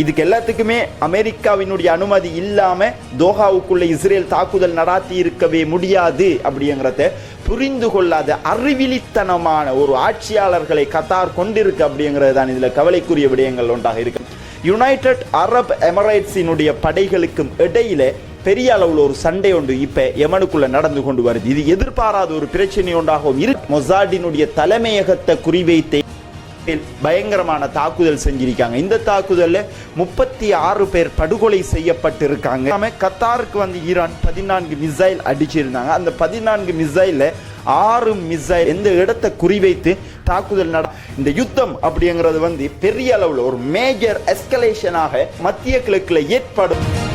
இதுக்கு எல்லாத்துக்குமே அமெரிக்காவினுடைய அனுமதி இல்லாமல் தோஹாவுக்குள்ள இஸ்ரேல் தாக்குதல் நடாத்தி இருக்கவே முடியாது அப்படிங்கிறத புரிந்து கொள்ளாத அறிவிலித்தனமான ஒரு ஆட்சியாளர்களை கத்தார் கொண்டிருக்கு அப்படிங்கிறது தான் இதில் கவலைக்குரிய விடயங்கள் ஒன்றாக இருக்கு. யுனைடெட் அரப் எமரேட்ஸினுடைய படைகளுக்கும் இடையில பெரிய அளவில் ஒரு சண்டை ஒன்று இப்போ எமனுக்குள்ள நடந்து கொண்டு வருது. இது எதிர்பாராத ஒரு பிரச்சனை ஒன்றாகவும் இருக்கு. மொசாடினுடைய தலைமையகத்தை குறிவைத்து பயங்கரமான தாக்குதல் செஞ்சிருக்காங்க. இந்த தாக்குதலில் முப்பத்தி ஆறு பேர் படுகொலை செய்யப்பட்டிருக்காங்க. கத்தாருக்கு வந்து ஈரான் பதினான்கு மிசைல் அடிச்சிருந்தாங்க. அந்த பதினான்கு மிசைலில் ஆறு மிசைல் எந்த இடத்தை குறிவைத்து தாக்குதல் நட இந்த யுத்தம் அப்படிங்கிறது வந்து பெரிய அளவில் ஒரு மேஜர் எஸ்கலேஷனாக மத்திய கிழக்கில் ஏற்படும்.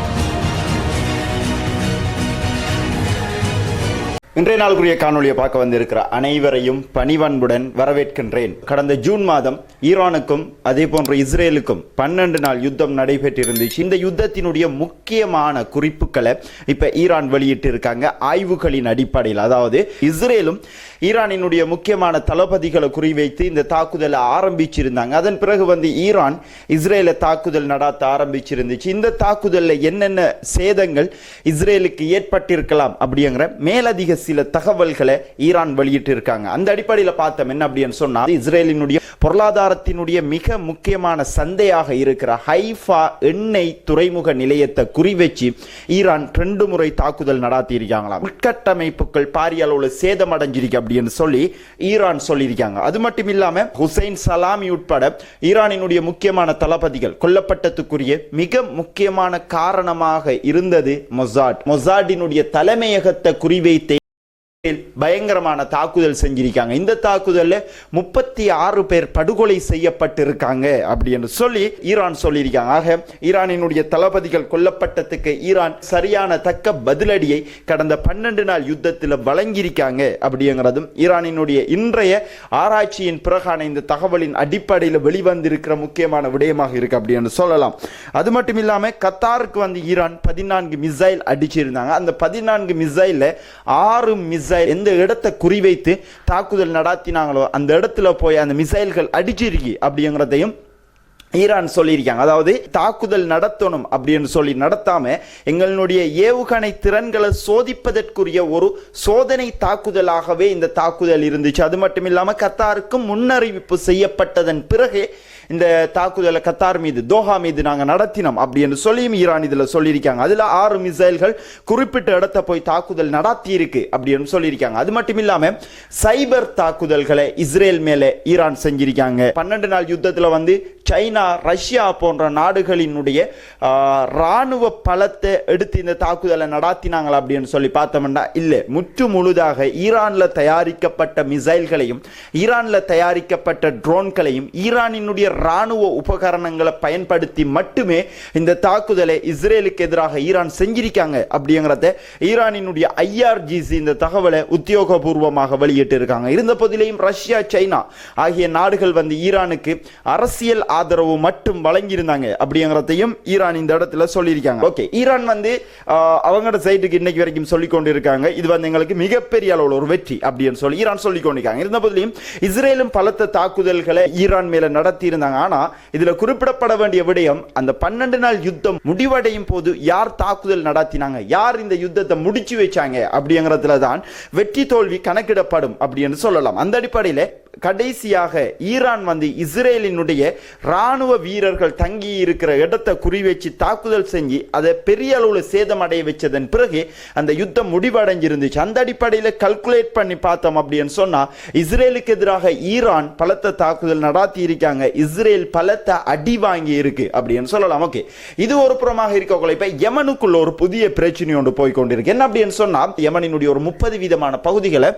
இன்றைய நாளுக்குரிய காணொலியை பார்க்க வந்திருக்கிற அனைவரையும் பணிவன்புடன் வரவேற்கின்றேன். கடந்த ஜூன் மாதம் ஈரானுக்கும் அதே போன்ற இஸ்ரேலுக்கும் பன்னெண்டு நாள் யுத்தம் நடைபெற்றிருந்துச்சு. இந்த யுத்தத்தினுடைய முக்கியமான குறிப்புகளை இப்ப ஈரான் வெளியிட்டிருக்காங்க. ஆய்வுகளின் அடிப்படையில். அதாவது இஸ்ரேலும் ஈரானினுடைய முக்கியமான தளபதிகளை குறிவைத்து இந்த தாக்குதலை ஆரம்பிச்சிருந்தாங்க. அதன் பிறகு வந்து ஈரான் இஸ்ரேலை தாக்குதல் நடாத்த ஆரம்பிச்சிருந்துச்சு. இந்த தாக்குதலில் என்னென்ன சேதங்கள் இஸ்ரேலுக்கு ஏற்பட்டிருக்கலாம் அப்படிங்கிற மேலதிக சில தகவல்களை ஈரான் வெளியிட்டு இருக்காங்க அந்த அடிப்படையில் பார்த்தோம் என்ன அப்படின்னு சொன்னால் இஸ்ரேலினுடைய பொருளாதாரத்தினுடைய மிக முக்கியமான சந்தையாக இருக்கிற ஹைஃபா எண்ணெய் துறைமுக நிலையத்தை குறிவச்சு ஈரான் ரெண்டு முறை தாக்குதல் நடாத்தி இருக்காங்களாம் உட்கட்டமைப்புகள் பாரிய அளவில் சேதமடைஞ்சிருக்கு அப்படின்னு சொல்லி ஈரான் சொல்லியிருக்காங்க. அது மட்டும் இல்லாம ஹுசைன் சலாமி உட்பட ஈரானினுடைய முக்கியமான தளபதிகள் கொல்லப்பட்டதுக்குரிய மிக முக்கியமான காரணமாக இருந்தது மொசாட். மொசாடினுடைய தலைமையகத்தை குறிவைத்தே பயங்கரமான தாக்குதல் செஞ்சிருக்காங்க. இந்த தாக்குதலில் முப்பத்தி ஆறு பேர் படுகொலை செய்யப்பட்டிருக்காங்க அப்படி என்று சொல்லி ஈரான் சொல்லியிருக்காங்க. ஆக ஈரானினுடைய தளபதிகள் கொல்லப்பட்டதுக்கு ஈரான் சரியான தக்க பதிலடியை கடந்த பன்னெண்டு நாள் யுத்தத்தில் வழங்கியிருக்காங்க அப்படிங்கிறதும் ஈரானினுடைய இன்றைய ஆராய்ச்சியின் பிறகான இந்த தகவலின் அடிப்படையில் வெளிவந்திருக்கிற முக்கியமான விடயமாக இருக்கு அப்படின்னு சொல்லலாம். அது மட்டும் இல்லாமல் கத்தாருக்கு வந்து ஈரான் பதினான்கு மிசைல் அடிச்சிருந்தாங்க. அந்த பதினான்கு மிசைலில் ஆறு மிசைல் எந்த இடத்தை குறிவைத்து தாக்குதல் நடாத்தினாங்களோ அந்த இடத்துல போய் அந்த மிசைல்கள் அடிச்சிருக்கி அப்படிங்கிறதையும் ஈரான் சொல்லியிருக்காங்க. அதாவது தாக்குதல் நடத்தணும் அப்படின்னு சொல்லி நடத்தாம எங்களுடைய ஏவுகணை திறன்களை சோதிப்பதற்குரிய ஒரு சோதனை தாக்குதலாகவே இந்த தாக்குதல் இருந்துச்சு. அது மட்டும் இல்லாமல் கத்தாருக்கும் முன்னறிவிப்பு செய்யப்பட்டதன் பிறகு இந்த தாக்குதலை கத்தார் மீது தோஹா மீது நாங்கள் நடத்தினோம் அப்படி என்று சொல்லியும் ஈரான் இதில் சொல்லியிருக்காங்க. அதில் ஆறு மிசைல்கள் குறிப்பிட்ட இடத்த போய் தாக்குதல் நடத்தி இருக்கு அப்படின்னு சொல்லியிருக்காங்க. அது மட்டும் இல்லாமல் சைபர் தாக்குதல்களை இஸ்ரேல் மேலே ஈரான் செஞ்சிருக்காங்க. பன்னெண்டு நாள் யுத்தத்தில் வந்து சைனா ரஷ்யா போன்ற நாடுகளினுடைய இராணுவ ராணுவ பலத்தை எடுத்து இந்த தாக்குதலை நடாத்தினாங்களா அப்படின்னு சொல்லி பார்த்தோம்னா இல்லை. முற்று முழுதாக ஈரானில் தயாரிக்கப்பட்ட மிசைல்களையும் ஈரானில் தயாரிக்கப்பட்ட ட்ரோன்களையும் ஈரானினுடைய ராணுவ உபகரணங்களை பயன்படுத்தி மட்டுமே இந்த தாக்குதலை இஸ்ரேலுக்கு எதிராக ஈரான் செஞ்சிருக்காங்க அப்படிங்கிறத ஈரானினுடைய ஐஆர்ஜிசி இந்த தகவலை உத்தியோகபூர்வமாக வெளியிட்டு இருக்காங்க இருந்த போதிலையும் ரஷ்யா சைனா ஆகிய நாடுகள் வந்து ஈரானுக்கு அரசியல் ஆதரவு மட்டும் வழங்கியிருந்தாங்க அப்படிங்கிறதையும் ஈரான் இந்த இடத்துல சொல்லியிருக்காங்க. ஓகே ஈரான் வந்து அவங்களோட சைட்டுக்கு இன்னைக்கு வரைக்கும் சொல்லிக் கொண்டிருக்காங்க இது வந்து எங்களுக்கு மிகப்பெரிய அளவில் ஒரு வெற்றி அப்படின்னு சொல்லி ஈரான் சொல்லிக் கொண்டிருக்காங்க இருந்த போதிலையும் இஸ்ரேலும் பலத்த தாக்குதல்களை ஈரான் மேல நடத்தி இருந்தாங்க ஆனா இதுல குறிப்பிடப்பட வேண்டிய விடயம் அந்த பன்னெண்டு நாள் யுத்தம் முடிவடையும் போது யார் தாக்குதல் நடத்தினாங்க? யார் இந்த யுத்தத்தை முடிச்சு வச்சாங்க அப்படிங்கிறதுல தான் வெற்றி தோல்வி கணக்கிடப்படும் அப்படின்னு சொல்லலாம். அந்த அடிப்படையில் கடைசியாக ஈரான் வந்து இஸ்ரேலினுடைய ராணுவ வீரர்கள் தங்கி இருக்கிற இடத்தை குறிவச்சு தாக்குதல் செஞ்சு அதை பெரிய அளவில் சேதமடைய வச்சதன் பிறகு அந்த யுத்தம் முடிவடைஞ்சிருந்துச்சு. அந்த அடிப்படையில் கல்குலேட் பண்ணி பார்த்தோம் அப்படின்னு சொன்னால் இஸ்ரேலுக்கு எதிராக ஈரான் பலத்த தாக்குதல் நடாத்தி இருக்காங்க. இஸ்ரேல் பலத்த அடி வாங்கி இருக்கு அப்படின்னு சொல்லலாம். ஓகே இது ஒரு புறமாக இருக்கக்குள்ள இப்போ யமனுக்குள்ள ஒரு புதிய பிரச்சனை ஒன்று போய் கொண்டிருக்கு. என்ன அப்படின்னு சொன்னால் யமனினுடைய ஒரு முப்பது வீதமான பகுதிகளை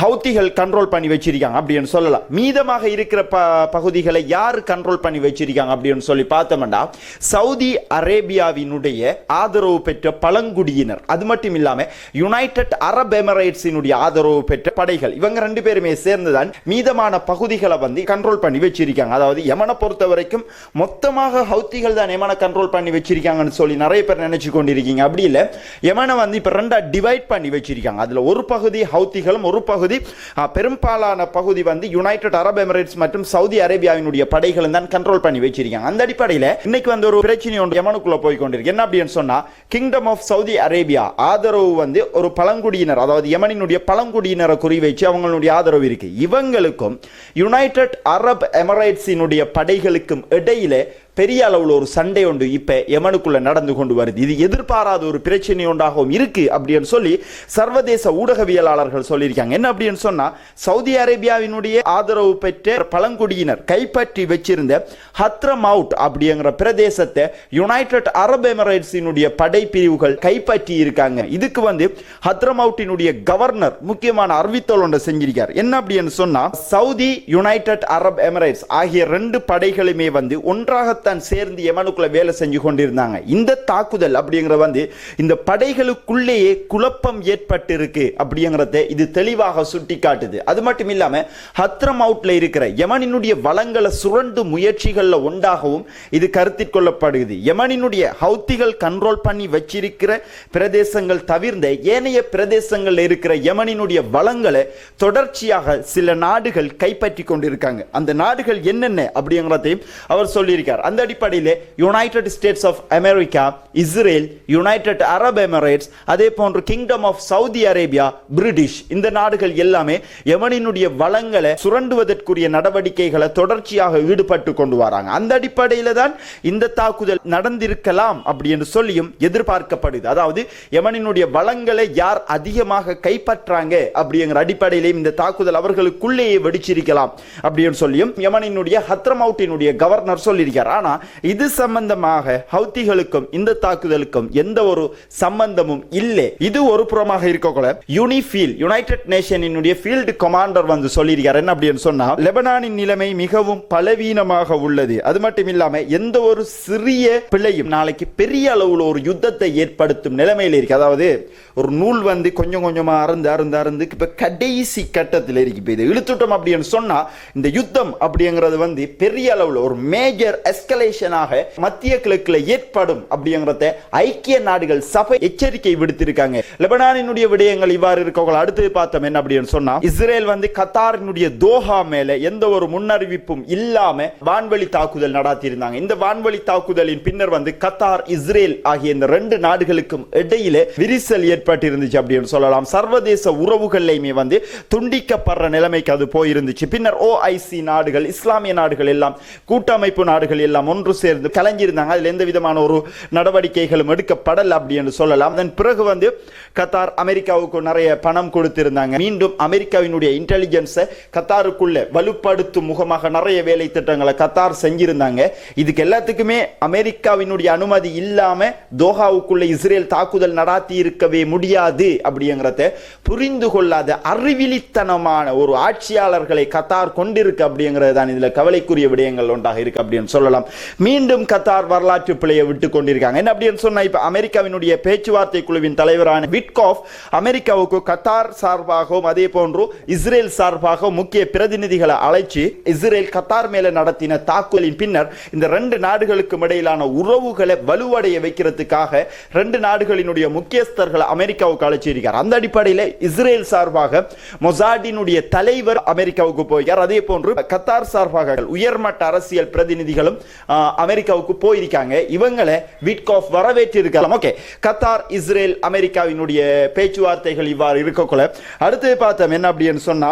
ஹவுத்திகள் கண்ட்ரோல் பண்ணி வச்சிருக்காங்க அப்படின்னு சொல்லலாம். மீதமாக இருக்கிற ப பகுதிகளை யார் கண்ட்ரோல் பண்ணி வச்சிருக்காங்க அப்படின்னு சொல்லி பார்த்தோம்னா சவுதி அரேபியாவினுடைய ஆதரவு பெற்ற பழங்குடியினர். அது மட்டும் இல்லாமல் யுனைடெட் அரப் எமிரேட்ஸினுடைய ஆதரவு பெற்ற படைகள். இவங்க ரெண்டு பேருமே சேர்ந்துதான் மீதமான பகுதிகளை வந்து கண்ட்ரோல் பண்ணி வச்சிருக்காங்க. அதாவது யமனை பொறுத்த வரைக்கும் மொத்தமாக ஹவுத்திகள் தான் யமனை கண்ட்ரோல் பண்ணி வச்சிருக்காங்கன்னு சொல்லி நிறைய பேர் நினைச்சு கொண்டிருக்கீங்க. அப்படி இல்லை யமனை வந்து இப்போ ரெண்டா டிவைட் பண்ணி வச்சிருக்காங்க. அதில் ஒரு பகுதி ஹவுத்திகளும் ஒரு பகுதி பகுதி. பெரும்பாலான பகுதி வந்து யுனைடெட் அரப் எமிரேட்ஸ் மற்றும் சவுதி அரேபியாவினுடைய படைகளும் தான் கண்ட்ரோல் பண்ணி வச்சிருக்காங்க. அந்த அடிப்படையில் இன்னைக்கு வந்து ஒரு பிரச்சனை ஒன்று யமனுக்குள்ள போய் கொண்டிருக்கு என்ன அப்படின்னு சொன்னா கிங்டம் ஆஃப் சவுதி அரேபியா ஆதரவு வந்து ஒரு பழங்குடியினர் அதாவது யமனினுடைய பழங்குடியினரை குறி வச்சு அவங்களுடைய ஆதரவு இருக்கு. இவங்களுக்கும் யுனைடெட் அரப் எமிரேட்ஸினுடைய படைகளுக்கும் இடையில பெரிய அளவில் ஒரு சண்டை ஒன்று இப்போ எமனுக்குள்ளே நடந்து கொண்டு வருது. இது எதிர்பாராத ஒரு பிரச்சனை ஒன்றாகவும் இருக்குது அப்படின்னு சொல்லி சர்வதேச ஊடகவியலாளர்கள் சொல்லியிருக்காங்க. என்ன அப்படின்னு சொன்னால் சவுதி அரேபியாவினுடைய ஆதரவு பெற்ற பழங்குடியினர் கைப்பற்றி வச்சிருந்த ஹத்ரமவுட் அப்படிங்கிற பிரதேசத்தை யுனைடெட் அரப் எமிரேட்ஸினுடைய படைப்பிரிவுகள் கைப்பற்றி இருக்காங்க. இதுக்கு வந்து ஹத்ரமவுட்டினுடைய கவர்னர் முக்கியமான அறிவித்தல் ஒன்றை செஞ்சிருக்கார். என்ன அப்படின்னு சொன்னால் சவுதி யுனைடெட் அரப் எமிரேட்ஸ் ஆகிய ரெண்டு படைகளுமே வந்து ஒன்றாக ஒன்றாகத்தான் சேர்ந்து யமனுக்குள்ள வேலை செஞ்சு கொண்டிருந்தாங்க. இந்த தாக்குதல் அப்படிங்கிற வந்து இந்த படைகளுக்குள்ளேயே குழப்பம் ஏற்பட்டு இருக்கு அப்படிங்கிறத இது தெளிவாக சுட்டி காட்டுது அது மட்டும் இல்லாம ஹத்ரம் அவுட்ல இருக்கிற யமனினுடைய வளங்களை சுரண்டு முயற்சிகள்ல ஒன்றாகவும் இது கருத்தில் கொள்ளப்படுகிறது. யமனினுடைய ஹவுத்திகள் கண்ட்ரோல் பண்ணி வச்சிருக்கிற பிரதேசங்கள் தவிர்ந்த ஏனைய பிரதேசங்கள்ல இருக்கிற யமனினுடைய வளங்களை தொடர்ச்சியாக சில நாடுகள் கைப்பற்றி கொண்டிருக்காங்க. அந்த நாடுகள் என்னென்ன அப்படிங்கிறதையும் அவர் சொல்லியிருக்கார். அந்த அடிப்படையில் United States of America Israel United Arab Emirates அதே போன்று kingdom of Saudi Arabia British இந்த நாடுகள் எல்லாமே யமனினுடைய வளங்களை சுரண்டுவதற்குரிய நடவடிக்கைகளை தொடர்ச்சியாக ஈடுபட்டு கொண்டு வராங்க அந்த அடிப்படையில் தான் இந்த தாக்குதல் நடந்திருக்கலாம் அப்படி என்று சொல்லியும் எதிர்பார்க்கப்படுது அதாவது யமனினுடைய வளங்களை யார் அதிகமாக கைப்பற்றாங்க அப்படிங்கிற அடிப்படையிலேயும் இந்த தாக்குதல் அவர்களுக்குள்ளேயே வெடிச்சிருக்கலாம் அப்படின்னு சொல்லியும் யமனினுடைய ஹத்ரமவுட்டினுடைய கவர்னர் சொல்லியிருக்கிறார் ஆனால் இது சம்பந்தமாக ஹவுத்திகளுக்கும் இந்த தாக்குதலுக்கும் எந்த ஒரு சம்பந்தமும் இல்லை. இது ஒரு புறமாக இருக்கக்கூட யூனிஃபீல் யுனைடெட் நேஷனினுடைய ஃபீல்டு கமாண்டர் வந்து சொல்லியிருக்கார். என்ன அப்படின்னு சொன்னால் லெபனானின் நிலைமை மிகவும் பலவீனமாக உள்ளது. அது மட்டும் இல்லாமல் எந்த ஒரு சிறிய பிழையும் நாளைக்கு பெரிய அளவில் ஒரு யுத்தத்தை ஏற்படுத்தும் நிலைமையில் இருக்கு. அதாவது ஒரு நூல் வந்து கொஞ்சம் கொஞ்சமா அறந்து அறந்து அறந்து இப்போ கடைசி கட்டத்தில் இருக்கு. இப்போ இதை இழுத்துட்டோம் அப்படின்னு சொன்னா இந்த யுத்தம் அப்படிங்கிறது வந்து பெரிய அளவில் ஒரு மேஜர் எஸ்கலேஷனாக மத்திய கிழக்குல ஏற்படும் அப்படிங்கிறத ஐக்கிய நாடுகள் சபை எச்சரிக்கை விடுத்திருக்காங்க. லெபனானினுடைய விடயங்கள் இவ்வாறு இருக்கவங்க அடுத்து பார்த்தோம் என்ன அப்படின்னு சொன்னா இஸ்ரேல் வந்து கத்தாரினுடைய தோஹா மேல எந்த ஒரு முன்னறிவிப்பும் இல்லாம வான்வழி தாக்குதல் நடாத்தியிருந்தாங்க. இந்த வான்வழி தாக்குதலின் பின்னர் வந்து கத்தார் இஸ்ரேல் ஆகிய இந்த ரெண்டு நாடுகளுக்கும் இடையில விரிசல் ஏற்பட்டிருந்துச்சு அப்படின்னு சொல்லலாம். சர்வதேச உறவுகள்லையுமே வந்து துண்டிக்கப்படுற நிலைமைக்கு அது போயிருந்துச்சு. பின்னர் ஓஐசி நாடுகள் இஸ்லாமிய நாடுகள் எல்லாம் கூட்டமைப்பு நாடுகள் எல்லாம் ஒன்று சேர்ந்து கலைஞ்சிருந்தாங்க அதில் எந்த விதமான ஒரு நடவடிக்கைகளும் எடுக்கப்படல அப்படி என்று சொல்லலாம். அதன் பிறகு வந்து கத்தார் அமெரிக்காவுக்கு நிறைய பணம் கொடுத்திருந்தாங்க. மீண்டும் அமெரிக்காவினுடைய இன்டெலிஜென்ஸை கத்தாருக்குள்ள வலுப்படுத்தும் முகமாக நிறைய வேலை திட்டங்களை கத்தார் செஞ்சிருந்தாங்க. இதுக்கு எல்லாத்துக்குமே அமெரிக்காவினுடைய அனுமதி இல்லாம தோஹாவுக்குள்ள இஸ்ரேல் தாக்குதல் நடாத்தி இருக்கவே முடியாது அப்படிங்கிறத புரிந்து கொள்ளாத அறிவிலித்தனமான ஒரு ஆட்சியாளர்களை கத்தார் கொண்டிருக்கு அப்படிங்கிறது தான் இதுல கவலைக்குரிய விடயங்கள் ஒன்றாக இருக்கு அப்படின்னு சொல்லலாம். மீண்டும் கத்தார் வரலாற்று பிழையை விட்டு கொண்டிருக்காங்க. என்ன அப்படின்னு சொன்னா இப்ப அமெரிக்காவினுடைய பேச்சுவார்த்தை குழுவின் தலைவரான விட்காஃப் அமெரிக்காவுக்கு கத்தார் சார்பாகவும் அதே போன்று இஸ்ரேல் சார்பாகவும் முக்கிய பிரதிநிதிகளை அழைச்சி இஸ்ரேல் கத்தார் மேல நடத்தின தாக்குதலின் பின்னர் இந்த ரெண்டு நாடுகளுக்கும் இடையிலான உறவுகளை வலுவடைய வைக்கிறதுக்காக ரெண்டு நாடுகளினுடைய முக்கியஸ்தர்களை அமெரிக்காவுக்கு அழைச்சிருக்கார். அந்த அடிப்படையில் இஸ்ரேல் சார்பாக மொசாடினுடைய தலைவர் அமெரிக்காவுக்கு போயிருக்கார். அதே போன்று கத்தார் சார்பாக உயர்மட்ட அரசியல் பிரதிநிதிகளும் அமெரிக்காவுக்கு போயிருக்காங்க. இவங்களை விட்காஃப் வரவேற்றிருக்கலாம் ஓகே. கத்தார் இஸ்ரேல் அமெரிக்காவினுடைய பேச்சுவார்த்தைகள் இவ்வாறு இருக்கக்குள்ள. அடுத்து பார்த்தோம் என்ன அப்படின்னு சொன்னா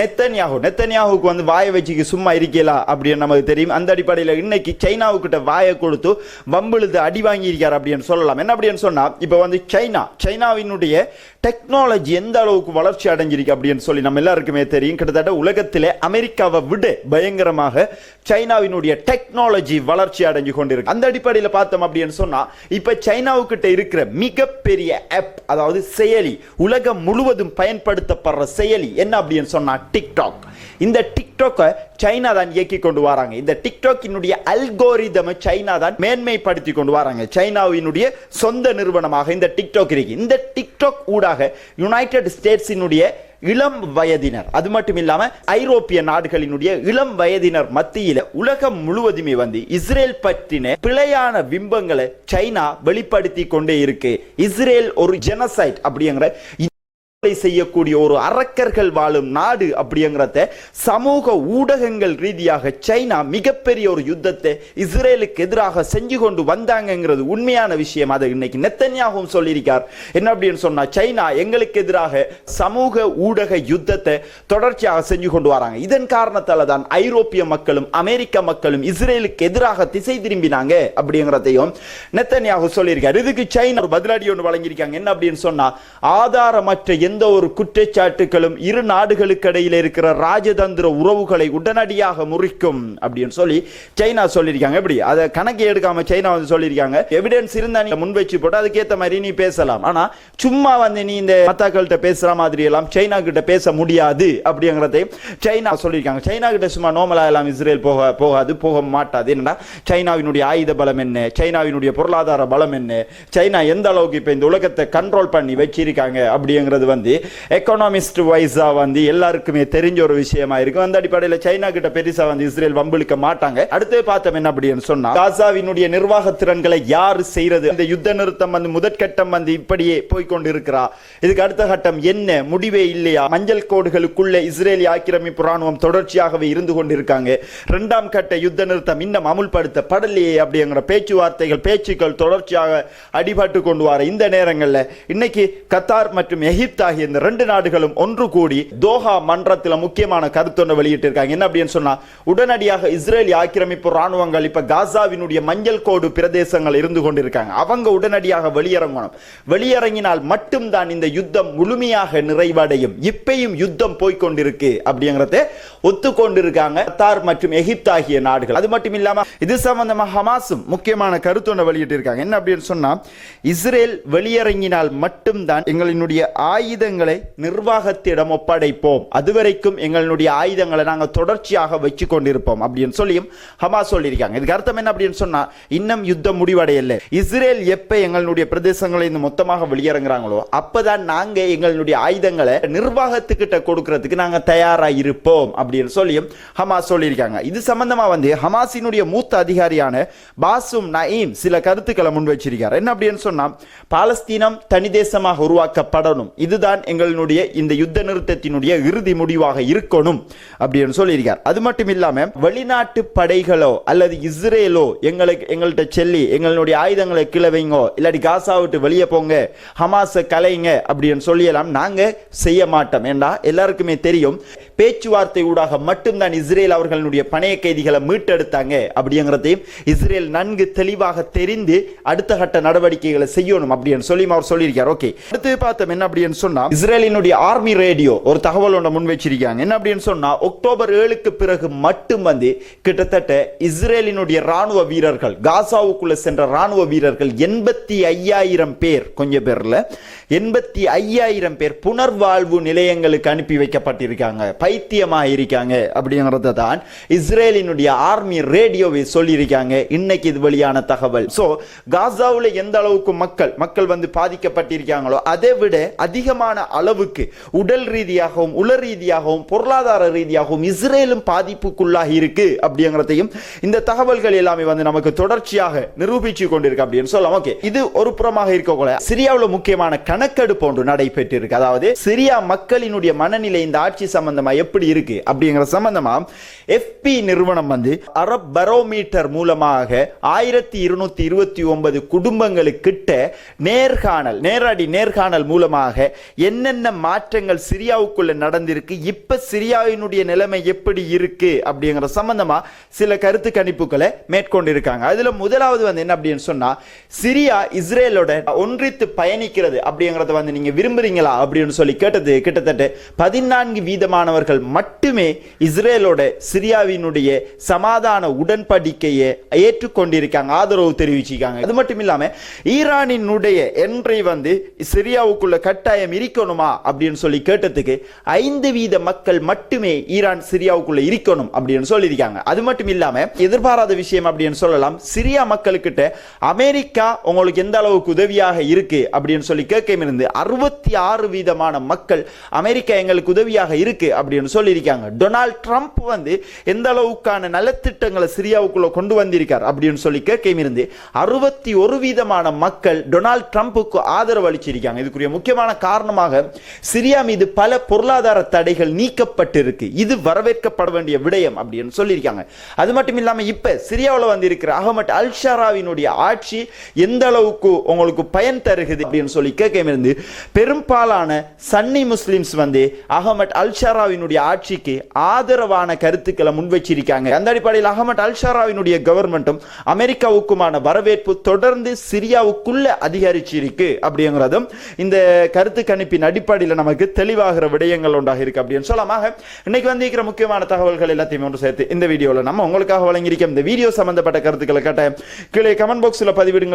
நெத்தன்யாகு. நெத்தன்யாகுக்கு வந்து வாயை வச்சுக்கு சும்மா இருக்கலா அப்படின்னு நமக்கு தெரியும். அந்த அடிப்படையில் இன்னைக்கு சைனாவுக்கிட்ட வாயை கொடுத்து வம்பிழுது அடி வாங்கியிருக்கார் அப்படின்னு சொல்லலாம். என்ன அப்படின்னு சொன்னா இப்போ வந்து சைனா. சைனாவினுடைய டெக்னாலஜி எந்த அளவுக்கு வளர்ச்சி அடைஞ்சிருக்கு அப்படின்னு சொல்லி நம்ம எல்லாருக்குமே தெரியும். கிட்டத்தட்ட உலகத்திலே அமெரிக்காவை விட பயங்கரமாக சைனாவினுடைய டெக்னாலஜி வளர்ச்சி அடைஞ்சு கொண்டிருக்கு. அந்த அடிப்படையில் பார்த்தோம் அப்படின்னு சொன்னால் இப்போ சைனாவுக்கிட்ட இருக்கிற மிகப்பெரிய ஆப் அதாவது செயலி உலகம் முழுவதும் பயன்படுத்தப்படுற செயலி என்ன அப்படின்னு சொன்னால் டிக்டாக் இந்த டிக்டாக்கை சைனா தான் இயக்கி கொண்டு வராங்க. இந்த டிக்டாக்கினுடைய அல்கோரிதம் சைனா தான் மேன்மைப்படுத்தி கொண்டு வராங்க. சைனாவினுடைய சொந்த நிறுவனமாக இந்த டிக்டாக் இருக்கு. இந்த டிக்டாக் ஊடாக யுனைடெட் ஸ்டேட்ஸினுடைய இளம் வயதினர் அது மட்டும் இல்லாம ஐரோப்பிய நாடுகளினுடைய இளம் வயதினர் மத்தியில உலகம் முழுவதுமே வந்து இஸ்ரேல் பற்றின பிழையான பிம்பங்களை சைனா வெளிப்படுத்தி கொண்டே இருக்கு. இஸ்ரேல் ஒரு ஜெனசைட் அப்படிங்கிற தற்கொலை செய்யக்கூடிய ஒரு அரக்கர்கள் வாழும் நாடு அப்படிங்கிறத சமூக ஊடகங்கள் ரீதியாக சைனா மிகப்பெரிய ஒரு யுத்தத்தை இஸ்ரேலுக்கு எதிராக செஞ்சு கொண்டு வந்தாங்கிறது உண்மையான விஷயம். அதை இன்னைக்கு நெத்தன்யாகவும் சொல்லியிருக்கார். என்ன அப்படின்னு சொன்னா சைனா எங்களுக்கு எதிராக சமூக ஊடக யுத்தத்தை தொடர்ச்சியாக செஞ்சு கொண்டு வராங்க. இதன் காரணத்தால தான் ஐரோப்பிய மக்களும் அமெரிக்க மக்களும் இஸ்ரேலுக்கு எதிராக திசை திரும்பினாங்க அப்படிங்கிறதையும் நெத்தன்யாகு சொல்லியிருக்கார். இதுக்கு சைனா ஒரு பதிலடி ஒன்று வழங்கியிருக்காங்க. என்ன அப்படின்னு சொன்னா ஆதாரமற்ற எந்த எந்த ஒரு குற்றச்சாட்டுகளும் இரு நாடுகளுக்கு இடையில் இருக்கிற ராஜதந்திர உறவுகளை உடனடியாக முறிக்கும் அப்படின்னு சொல்லி சைனா சொல்லியிருக்காங்க. எப்படி? அதை கணக்கு எடுக்காம சைனா வந்து சொல்லியிருக்காங்க. எவிடன்ஸ் இருந்தா நீ முன் வச்சு போட்டு அதுக்கேத்த மாதிரி நீ பேசலாம். ஆனா சும்மா வந்து நீ இந்த மத்தாக்கள்கிட்ட பேசுற மாதிரி எல்லாம் சைனா கிட்ட பேச முடியாது அப்படிங்கிறதையும் சைனா சொல்லியிருக்காங்க. சைனா கிட்ட சும்மா நோமலா எல்லாம் இஸ்ரேல் போக போகாது போக மாட்டாது. என்னன்னா சைனாவினுடைய ஆயுத பலம் என்ன? சைனாவினுடைய பொருளாதார பலம் என்ன? சைனா எந்த அளவுக்கு இப்ப இந்த உலகத்தை கண்ட்ரோல் பண்ணி வச்சிருக்காங்க அப்படிங்கிறது வந்து வந்து எக்கனாமிஸ்ட் வைஸாக வந்து எல்லாருக்குமே தெரிஞ்ச ஒரு விஷயமா இருக்கு. அந்த அடிப்படையில் சைனா கிட்ட பெருசாக வந்து இஸ்ரேல் வம்பிழுக்க மாட்டாங்க. அடுத்து பார்த்தோம் என்ன அப்படின்னு சொன்னா காசாவினுடைய நிர்வாக திறன்களை யார் செய்யறது? இந்த யுத்த நிறுத்தம் வந்து முதற்கட்டம் வந்து இப்படியே போய்க்கொண்டு இருக்கிறா இதுக்கு அடுத்த கட்டம் என்ன? முடிவே இல்லையா? மஞ்சள் கோடுகளுக்குள்ள இஸ்ரேலி ஆக்கிரமிப்பு ராணுவம் தொடர்ச்சியாகவே இருந்து கொண்டிருக்காங்க. இரண்டாம் கட்ட யுத்த நிறுத்தம் இன்னும் அமுல்படுத்தப்படலையே அப்படிங்கிற பேச்சுவார்த்தைகள் பேச்சுக்கள் தொடர்ச்சியாக அடிபட்டு கொண்டு வர இந்த நேரங்களில் இன்னைக்கு கத்தார் மற்றும் எகிப்து ஆகிய இந்த ரெண்டு நாடுகளும் ஒன்று கூடி தோஹா மன்றத்தில் முக்கியமான கருத்தொன்று வெளியிட்டிருக்காங்க. என்ன அப்படின்னு சொன்னா உடனடியாக இஸ்ரேலி ஆக்கிரமிப்பு ராணுவங்கள் இப்ப காசாவினுடைய மஞ்சள் கோடு பிரதேசங்கள் இருந்து கொண்டிருக்காங்க. அவங்க உடனடியாக வெளியிறங்கணும் வெளியிறங்கினால் மட்டும்தான் இந்த யுத்தம் முழுமையாக நிறைவடையும். இப்பையும் யுத்தம் போய்கொண்டிருக்கு அப்படிங்கறத ஒத்துக்கொண்டிருக்காங்க கத்தார் மற்றும் எகிப்து ஆகிய நாடுகள். அது மட்டும் இல்லாம இது சம்பந்தமா ஹமாஸும் முக்கியமான கருத்தொன்று வெளியிட்டிருக்காங்க. என்ன அப்படின்னு சொன்னா இஸ்ரேல் வெளியிறங்கினால் மட்டும்தான் எங்களினுடைய ஆயுதங்களை நிர்வாகத்திடம் ஒப்படைப்போம். அதுவரைக்கும் எங்களுடைய ஆயுதங்களை நாங்கள் தொடர்ச்சியாக வச்சு கொண்டிருப்போம் அப்படின்னு சொல்லியும் ஹமாஸ் சொல்லியிருக்காங்க. இதுக்கு அர்த்தம் என்ன அப்படின்னு சொன்னா இன்னும் யுத்தம் முடிவடையல. இஸ்ரேல் எப்ப எங்களுடைய பிரதேசங்களை இந்த மொத்தமாக வெளியிறங்குறாங்களோ அப்பதான் நாங்க எங்களுடைய ஆயுதங்களை நிர்வாகத்துக்கிட்ட கொடுக்கறதுக்கு நாங்க தயாரா இருப்போம் அப்படின்னு சொல்லியும் ஹமாஸ் சொல்லியிருக்காங்க. இது சம்பந்தமாக வந்து ஹமாஸினுடைய மூத்த அதிகாரியான பாசும் நயீம் சில கருத்துக்களை முன் வச்சிருக்கார் என்ன அப்படின்னு சொன்னா பாலஸ்தீனம் தனி தேசமாக உருவாக்கப்படணும். இதுதான் எங்களுடைய இந்த யுத்த நிறுத்தத்தினுடைய இறுதி முடிவாக இருக்கணும் அப்படின்னு சொல்லியிருக்கார். அது மட்டும் இல்லாமல் வெளிநாட்டு படைகளோ அல்லது இஸ்ரேலோ எங்களுக்கு எங்கள்கிட்ட செல்லி எங்களுடைய ஆயுதங்களை கீழே வைங்கோ இல்லாட்டி காசா விட்டு வெளியே போங்க ஹமாஸை கலைங்க அப்படின்னு சொல்லியெல்லாம் நாங்கள் செய்ய மாட்டோம். ஏண்டா? எல்லாருக்குமே தெரியும். பேச்சுவார்த்தை ஊடாக மட்டும்தான் இஸ்ரேல் அவர்களுடைய பணைய கைதிகளை மீட்டெடுத்தாங்க அப்படிங்கிறதையும் இஸ்ரேல் நன்கு தெளிவாக தெரிந்து அடுத்த கட்ட நடவடிக்கைகளை செய்யணும் அப்படின்னு சொல்லி அவர் சொல்லியிருக்கார். ஓகே. அடுத்து பார்த்தோம் என்ன அப்படின்னு சொன்னா இஸ்ரேலினுடைய ஆர்மி ரேடியோ ஒரு தகவல் ஒன்று முன் வச்சிருக்காங்க. என்ன அப்படின்னு சொன்னா அக்டோபர் ஏழுக்கு பிறகு மட்டும் வந்து கிட்டத்தட்ட இஸ்ரேலினுடைய ராணுவ வீரர்கள் காசாவுக்குள்ள சென்ற ராணுவ வீரர்கள் எண்பத்தி ஐயாயிரம் பேர் கொஞ்சம் பேர்ல எண்பத்தி ஐயாயிரம் பேர் புனர்வாழ்வு நிலையங்களுக்கு அனுப்பி வைக்கப்பட்டிருக்காங்க. பைத்தியமாக இருக்காங்க அப்படிங்கிறத தான் இஸ்ரேலினுடைய ஆர்மி ரேடியோவை சொல்லியிருக்காங்க. இன்னைக்கு இது வெளியான தகவல். ஸோ காசாவில் எந்த அளவுக்கு மக்கள் மக்கள் வந்து பாதிக்கப்பட்டிருக்காங்களோ அதை விட அதிகமான அளவுக்கு உடல் ரீதியாகவும் உள ரீதியாகவும் பொருளாதார ரீதியாகவும் இஸ்ரேலும் பாதிப்புக்குள்ளாகி இருக்கு அப்படிங்கிறதையும் இந்த தகவல்கள் எல்லாமே வந்து நமக்கு தொடர்ச்சியாக நிரூபிச்சு கொண்டிருக்கு அப்படின்னு சொல்லலாம். ஓகே இது ஒரு புறமாக இருக்கக்கூட சிரியாவில் முக்கியமான கணக்கெடுப்பு ஒன்று நடைபெற்றிருக்கு. அதாவது சிரியா மக்களினுடைய மனநிலை இந்த ஆட்சி சம்பந்தமா எப்படி இருக்கு? அப்படிங்கிற சம்பந்தமா எஃபி நிறுவனம் வந்து அரப் பரோமீட்டர் மூலமாக ஆயிரத்தி இருநூத்தி இருபத்தி ஒன்பது குடும்பங்களுக்கிட்ட நேர்காணல் நேரடி நேர்காணல் மூலமாக என்னென்ன மாற்றங்கள் சிரியாவுக்குள்ள நடந்திருக்கு? இப்ப சிரியாவினுடைய நிலைமை எப்படி இருக்கு? அப்படிங்கிற சம்பந்தமா சில கருத்து கணிப்புகளை மேற்கொண்டிருக்காங்க. அதுல முதலாவது வந்து என்ன அப்படின்னு சொன்னா சிரியா இஸ்ரேலோட ஒன்றித்து பயணிக்கிறது. அப்படிங்கிறத வந்து நீங்கள் விரும்புறீங்களா அப்படின்னு சொல்லி கேட்டது கிட்டத்தட்ட பதினான்கு வீதமானவர்கள் மட்டுமே இஸ்ரேலோட சிரியாவினுடைய சமாதான உடன்படிக்கையை ஏற்றுக்கொண்டிருக்காங்க ஆதரவு தெரிவிச்சிருக்காங்க. அது மட்டும் இல்லாமல் ஈரானினுடைய என்ட்ரி வந்து சிரியாவுக்குள்ள கட்டாயம் இருக்கணுமா அப்படின்னு சொல்லி கேட்டதுக்கு ஐந்து வீத மக்கள் மட்டுமே ஈரான் சிரியாவுக்குள்ள இருக்கணும் அப்படின்னு சொல்லியிருக்காங்க. அது மட்டும் இல்லாம எதிர்பாராத விஷயம் அப்படின்னு சொல்லலாம். சிரியா மக்களுக்கிட்ட அமெரிக்கா உங்களுக்கு எந்த அளவுக்கு உதவியாக இருக்கு அப்படின்னு சொல்லி கேட்க இருந்து அறுபத்தி ஆறு வீதமான மக்கள் அமெரிக்கா எங்களுக்கு உதவியாக இருக்கு அப்படின்னு சொல்லியிருக்காங்க. டொனால்ட் ட்ரம்ப் வந்து எந்த அளவுக்கான நலத்திட்டங்களை சிரியாவுக்குள்ள கொண்டு வந்திருக்கார் அப்படின்னு சொல்லி கேட்க இருந்து அறுபத்தி ஒரு வீதமான மக்கள் டொனால்ட் ட்ரம்ப்புக்கு ஆதரவு அளிச்சிருக்காங்க. இதுக்குரிய முக்கியமான காரணமாக சிரியா மீது பல பொருளாதார தடைகள் நீக்கப்பட்டிருக்கு. இது வரவேற்கப்பட வேண்டிய விடயம் அப்படின்னு சொல்லியிருக்காங்க. அது மட்டும் இல்லாம இப்ப சிரியாவில் வந்திருக்கிற அகமட் அல்ஷாராவினுடைய ஆட்சி எந்த அளவுக்கு உங்களுக்கு பயன் தருகுது அப்படின்னு சொல்லி கேட்க இருந்து பெரும்பாலான சன்னி முஸ்லிம்ஸ் வந்து அகமட் அல்ஷாராவினுடைய ஆட்சிக்கு ஆதரவான கருத்துக்களை முன்வச்சிருக்காங்க. அந்த அடிப்படையில் அகமட் அல்ஷாராவினுடைய கவர்மெண்ட்டும் அமெரிக்காவுக்குமான வரவேற்பு தொடர்ந்து சிரியாவுக்குள்ள அதிகரிச்சிருக்கு அப்படிங்கிறதும் இந்த கருத்து கணிப்பின் அடிப்படையில் நமக்கு தெளிவாகிற விடயங்கள் உண்டாக இருக்கு அப்படின்னு சொல்லமாக இன்னைக்கு வந்திருக்கிற முக்கியமான தகவல்கள் எல்லாத்தையும் ஒன்று சேர்த்து இந்த வீடியோவில் நம்ம உங்களுக்காக வழங்கியிருக்கோம் இந்த வீடியோ சம்பந்தப்பட்ட கருத்துக்களை கட்ட கீழே கமெண்ட் பாக்ஸில் பதிவிடுங்கள்.